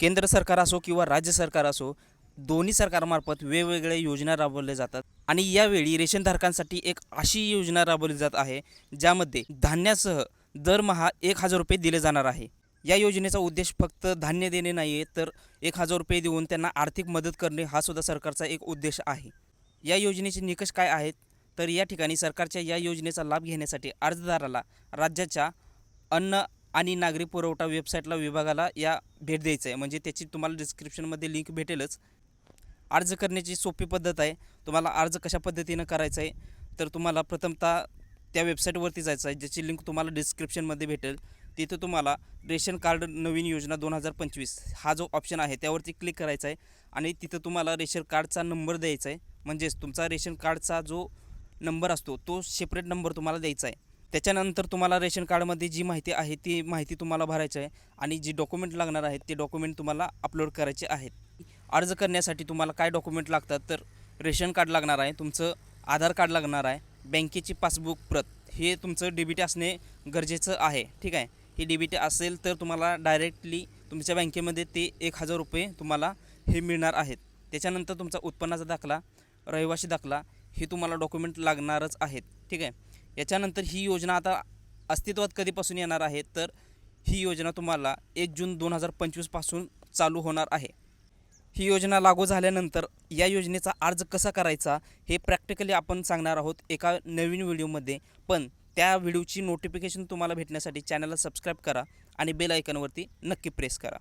केंद्र सरकार असो किंवा राज्य सरकार असो दोन्ही सरकारमार्फत वेगवेगळ्या योजना राबवल्या जातात. आणि यावेळी रेशनधारकांसाठी एक अशी योजना राबवली जात आहे ज्यामध्ये धान्यासह दरमहा एक हजार रुपये दिले जाणार आहे. या योजनेचा उद्देश फक्त धान्य देणे नाही आहे तर एक हजार रुपये देऊन त्यांना आर्थिक मदत करणे हा सुद्धा सरकारचा एक उद्देश आहे. या योजनेचे निकष काय आहेत? तर या ठिकाणी सरकारच्या या योजनेचा लाभ घेण्यासाठी अर्जदाराला राज्याच्या अन्न आणि नागरी पुरवठा वेबसाईटला विभागाला या भेट द्यायचं आहे. म्हणजे त्याची तुम्हाला डिस्क्रिप्शनमध्ये लिंक भेटेलच. अर्ज करण्याची सोपी पद्धत आहे. तुम्हाला अर्ज कशा पद्धतीनं करायचा आहे तर तुम्हाला प्रथमतः त्या वेबसाईटवरती जायचं आहे ज्याची लिंक तुम्हाला डिस्क्रिप्शनमध्ये भेटेल. तिथं तुम्हाला रेशन कार्ड नवीन योजना दोन हजार पंचवीस हा जो ऑप्शन आहे त्यावरती क्लिक करायचा आहे. आणि तिथं तुम्हाला रेशन कार्डचा नंबर द्यायचा आहे. म्हणजेच तुमचा रेशन कार्डचा जो नंबर असतो तो सेपरेट नंबर तुम्हाला द्यायचा आहे. त्याच्यानंतर तुम्हाला रेशन कार्डमध्ये जी माहिती आहे ती माहिती तुम्हाला भरायची आहे आणि जी डॉक्युमेंट लागणार आहेत ते डॉक्युमेंट तुम्हाला अपलोड करायचे आहेत. अर्ज करण्यासाठी तुम्हाला काय डॉक्युमेंट लागतात तर रेशन कार्ड लागणार आहे तुमचं आधार कार्ड लागणार आहे बँकेची पासबुक प्रत हे तुमचं डी असणे गरजेचं आहे ठीक आहे? हे डी असेल तर तुम्हाला डायरेक्टली तुमच्या बँकेमध्ये ते एक हजार रुपये तुम्हाला हे मिळणार आहेत. त्याच्यानंतर तुमचा उत्पन्नाचा दाखला रहिवासी दाखला हे तुम्हाला डॉक्युमेंट लागणारच आहेत ठीक आहे? याच्यानंतर ही योजना आता अस्तित्वात कधीपासून येणार आहे? तर ही योजना तुम्हाला एक जून दोन हजार पंचवीसपासून चालू होणार आहे. ही योजना लागू झाल्यानंतर या योजनेचा अर्ज कसा करायचा हे प्रॅक्टिकली आपण सांगणार आहोत एका नवीन व्हिडिओमध्ये. पण त्या व्हिडिओची नोटिफिकेशन तुम्हाला भेटण्यासाठी चॅनलला सबस्क्राईब करा आणि बेल आयकनवरती नक्की प्रेस करा.